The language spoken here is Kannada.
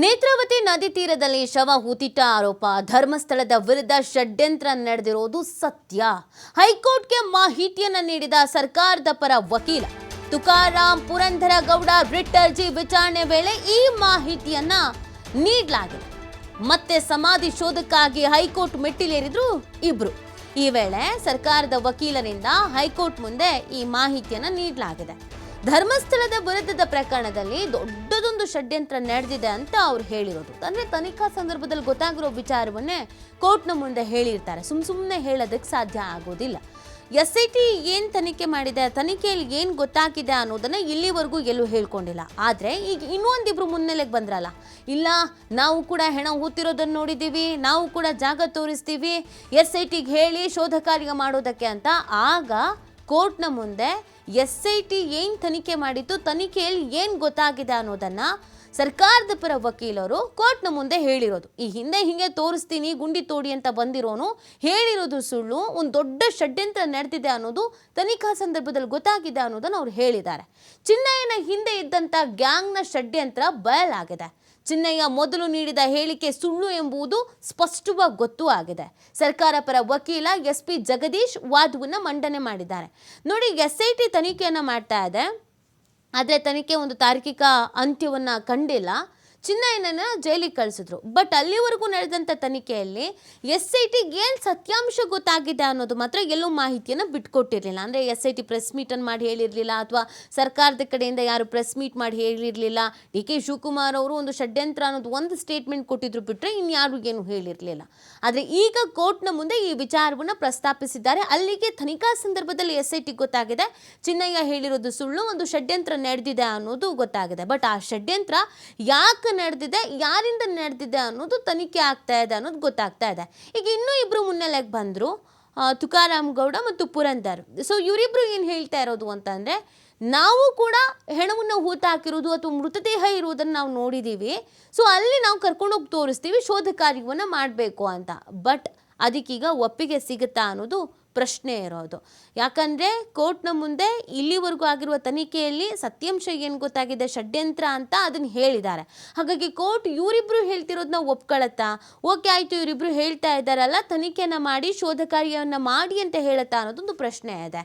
ನೇತ್ರಾವತಿ ನದಿ ತೀರದಲ್ಲಿ ಶವ ಹೂತಿಟ್ಟ ಆರೋಪ. ಧರ್ಮಸ್ಥಳದ ವಿರುದ್ಧ ಷಡ್ಯಂತ್ರ ನಡೆದಿರೋದು ಸತ್ಯ. ಹೈಕೋರ್ಟ್ಗೆ ಮಾಹಿತಿಯನ್ನು ನೀಡಿದ ಸರ್ಕಾರದ ಪರ ವಕೀಲ. ತುಕಾರಾಮ್ ಪುರಂದರ ಗೌಡ ರಿಟ್ ವಿಚಾರಣೆ ವೇಳೆ ಈ ಮಾಹಿತಿಯನ್ನ ನೀಡಲಾಗಿದೆ. ಮತ್ತೆ ಸಮಾಧಿ ಶೋಧಕ್ಕಾಗಿ ಹೈಕೋರ್ಟ್ ಮೆಟ್ಟಿಲೇರಿದ್ರು ಇಬ್ರು. ಈ ವೇಳೆ ಸರ್ಕಾರದ ವಕೀಲರಿಂದ ಹೈಕೋರ್ಟ್ ಮುಂದೆ ಈ ಮಾಹಿತಿಯನ್ನು ನೀಡಲಾಗಿದೆ. ಧರ್ಮಸ್ಥಳದ ವಿರುದ್ಧದ ಪ್ರಕರಣದಲ್ಲಿ ದೊಡ್ಡದೊಂದು ಷಡ್ಯಂತ್ರ ನಡೆದಿದೆ ಅಂತ ಅವ್ರು ಹೇಳಿರೋದು. ಅಂದ್ರೆ ತನಿಖಾ ಸಂದರ್ಭದಲ್ಲಿ ಗೊತ್ತಾಗಿರೋ ವಿಚಾರವನ್ನೇ ಕೋರ್ಟ್ನ ಮುಂದೆ ಹೇಳಿರ್ತಾರೆ. ಸುಮ್ ಸುಮ್ಮನೆ ಹೇಳೋದಕ್ಕೆ ಸಾಧ್ಯ ಆಗೋದಿಲ್ಲ. ಎಸ್ ಐ ಟಿ ಏನು ತನಿಖೆ ಮಾಡಿದೆ, ತನಿಖೆಯಲ್ಲಿ ಏನು ಗೊತ್ತಾಗಿದೆ ಅನ್ನೋದನ್ನ ಇಲ್ಲಿವರೆಗೂ ಎಲ್ಲೂ ಹೇಳ್ಕೊಂಡಿಲ್ಲ. ಆದರೆ ಈಗ ಇನ್ನೊಂದಿಬ್ರು ಮುನ್ನೆಲೆಗೆ ಬಂದ್ರಲ್ಲ. ಇಲ್ಲ, ನಾವು ಕೂಡ ಹೆಣ ಹೂತಿರೋದನ್ನು ನೋಡಿದ್ದೀವಿ, ನಾವು ಕೂಡ ಜಾಗ ತೋರಿಸ್ತೀವಿ, ಎಸ್ ಐ ಟಿಗೆ ಹೇಳಿ ಶೋಧ ಕಾರ್ಯ ಮಾಡೋದಕ್ಕೆ ಅಂತ ಆಗ ಕೋರ್ಟ್ನ ಮುಂದೆ ಎಸ್ ಐ ಟಿ ಏನು ತನಿಖೆ ಮಾಡಿತ್ತು ತನಿಖೆಯಲ್ಲಿ ಏನು ಗೊತ್ತಾಗಿದೆ ಅನ್ನೋದನ್ನ ಸರ್ಕಾರದ ಪರ ವಕೀಲರು ಕೋರ್ಟ್ನ ಮುಂದೆ ಹೇಳಿರೋದು. ಈ ಹಿಂದೆ ಹಿಂಗೆ ತೋರಿಸ್ತೀನಿ, ಗುಂಡಿ ತೋಡಿ ಅಂತ ಬಂದಿರೋನು, ಹೇಳಿರೋದು ಸುಳ್ಳು, ಒಂದು ದೊಡ್ಡ ಷಡ್ಯಂತ್ರ ನಡೆದಿದೆ ಅನ್ನೋದು ತನಿಖಾ ಸಂದರ್ಭದಲ್ಲಿ ಗೊತ್ತಾಗಿದೆ ಅನ್ನೋದನ್ನು ಅವ್ರು ಹೇಳಿದ್ದಾರೆ. ಚಿನ್ನಯ್ಯನ ಹಿಂದೆ ಇದ್ದಂಥ ಗ್ಯಾಂಗ್ನ ಷಡ್ಯಂತ್ರ ಬಯಲಾಗಿದೆ. ಚಿನ್ನಯ್ಯ ಮೊದಲು ನೀಡಿದ ಹೇಳಿಕೆ ಸುಳ್ಳು ಎಂಬುದು ಸ್ಪಷ್ಟವಾಗಿ ಗೊತ್ತು ಆಗಿದೆ. ಸರ್ಕಾರ ಪರ ವಕೀಲ ಎಸ್ ಪಿ ಜಗದೀಶ್ ವಾದವನ್ನು ಮಂಡನೆ ಮಾಡಿದ್ದಾರೆ. ನೋಡಿ, ಎಸ್ ಐ ಟಿ ತನಿಖೆಯನ್ನು ಮಾಡ್ತಾ ಇದೆ. ಆದರೆ ತನಿಖೆ ಒಂದು ತಾರ್ಕಿಕ ಅಂತ್ಯವನ್ನು ಕಂಡಿಲ್ಲ. ಚಿನ್ನಯ್ಯನನ್ನ ಜೈಲಿಗೆ ಕಳಿಸಿದ್ರು. ಬಟ್ ಅಲ್ಲಿವರೆಗೂ ನಡೆದಂಥ ತನಿಖೆಯಲ್ಲಿ ಎಸ್ ಐ ಟಿಗೆ ಏನು ಸತ್ಯಾಂಶ ಗೊತ್ತಾಗಿದೆ ಅನ್ನೋದು ಮಾತ್ರ ಎಲ್ಲೂ ಮಾಹಿತಿಯನ್ನು ಬಿಟ್ಕೊಟ್ಟಿರಲಿಲ್ಲ. ಅಂದರೆ ಎಸ್ ಐ ಟಿ ಪ್ರೆಸ್ ಮೀಟನ್ನು ಮಾಡಿ ಹೇಳಿರಲಿಲ್ಲ ಅಥವಾ ಸರ್ಕಾರದ ಕಡೆಯಿಂದ ಯಾರು ಪ್ರೆಸ್ ಮೀಟ್ ಮಾಡಿ ಹೇಳಿರಲಿಲ್ಲ. ಡಿ ಕೆ ಶಿವಕುಮಾರ್ ಅವರು ಒಂದು ಷಡ್ಯಂತ್ರ ಅನ್ನೋದು ಒಂದು ಸ್ಟೇಟ್ಮೆಂಟ್ ಕೊಟ್ಟಿದ್ರು ಬಿಟ್ಟರೆ ಇನ್ಯಾರು ಏನು ಹೇಳಿರಲಿಲ್ಲ. ಆದರೆ ಈಗ ಕೋರ್ಟ್ನ ಮುಂದೆ ಈ ವಿಚಾರವನ್ನು ಪ್ರಸ್ತಾಪಿಸಿದ್ದಾರೆ. ಅಲ್ಲಿಗೆ ತನಿಖಾ ಸಂದರ್ಭದಲ್ಲಿ ಎಸ್ ಐ ಟಿ ಗೊತ್ತಾಗಿದೆ. ಚಿನ್ನಯ್ಯ ಹೇಳಿರೋದು ಸುಳ್ಳು, ಒಂದು ಷಡ್ಯಂತ್ರ ನಡೆದಿದೆ ಅನ್ನೋದು ಗೊತ್ತಾಗಿದೆ. ಬಟ್ ಆ ಷಡ್ಯಂತ್ರ ಯಾಕೆ ನಡೆದಿದೆ, ಯಾರಿಂದ ನಡೆದಿದೆ ಅನ್ನೋದು ತನಿಖೆ ಆಗ್ತಾ ಇದೆ ಅನ್ನೋದು ಗೊತ್ತಾಗ್ತಾ ಇದೆ. ಈಗ ಇನ್ನೂ ಇಬ್ಬರು ಮುನ್ನೆಲೆಗೆ ಬಂದರು ತುಕಾರಾಮ್ ಗೌಡ ಮತ್ತು ಪುರಂದರ್. ಸೊ ಇವರಿಬ್ರು ಏನು ಹೇಳ್ತಾ ಇರೋದು ಅಂತಂದರೆ ನಾವು ಕೂಡ ಹೆಣವನ್ನು ಹೂತ ಹಾಕಿರೋದು ಅಥವಾ ಮೃತದೇಹ ಇರುವುದನ್ನು ನಾವು ನೋಡಿದ್ದೀವಿ ಸೊ ಅಲ್ಲಿ ನಾವು ಕರ್ಕೊಂಡೋಗಿ ತೋರಿಸ್ತೀವಿ, ಶೋಧ ಕಾರ್ಯವನ್ನು ಮಾಡಬೇಕು ಅಂತ. ಬಟ್ ಅದಕ್ಕೀಗ ಒಪ್ಪಿಗೆ ಸಿಗುತ್ತಾ ಅನ್ನೋದು ಪ್ರಶ್ನೆ ಇರೋದು. ಯಾಕಂದರೆ ಕೋರ್ಟ್ನ ಮುಂದೆ ಇಲ್ಲಿವರೆಗೂ ಆಗಿರುವ ತನಿಖೆಯಲ್ಲಿ ಸತ್ಯಾಂಶ ಏನು ಗೊತ್ತಾಗಿದೆ, ಷಡ್ಯಂತ್ರ ಅಂತ ಅದನ್ನು ಹೇಳಿದ್ದಾರೆ. ಹಾಗಾಗಿ ಕೋರ್ಟ್ ಇವರಿಬ್ಬರು ಹೇಳ್ತಿರೋದನ್ನ ಒಪ್ಕೊಳತ್ತಾ? ಓಕೆ, ಆಯಿತು ಇವರಿಬ್ಬರು ಹೇಳ್ತಾ ಇದ್ದಾರಲ್ಲ ತನಿಖೆಯನ್ನು ಮಾಡಿ ಶೋಧ ಮಾಡಿ ಅಂತ ಹೇಳುತ್ತಾ ಅನ್ನೋದೊಂದು ಪ್ರಶ್ನೆ ಇದೆ.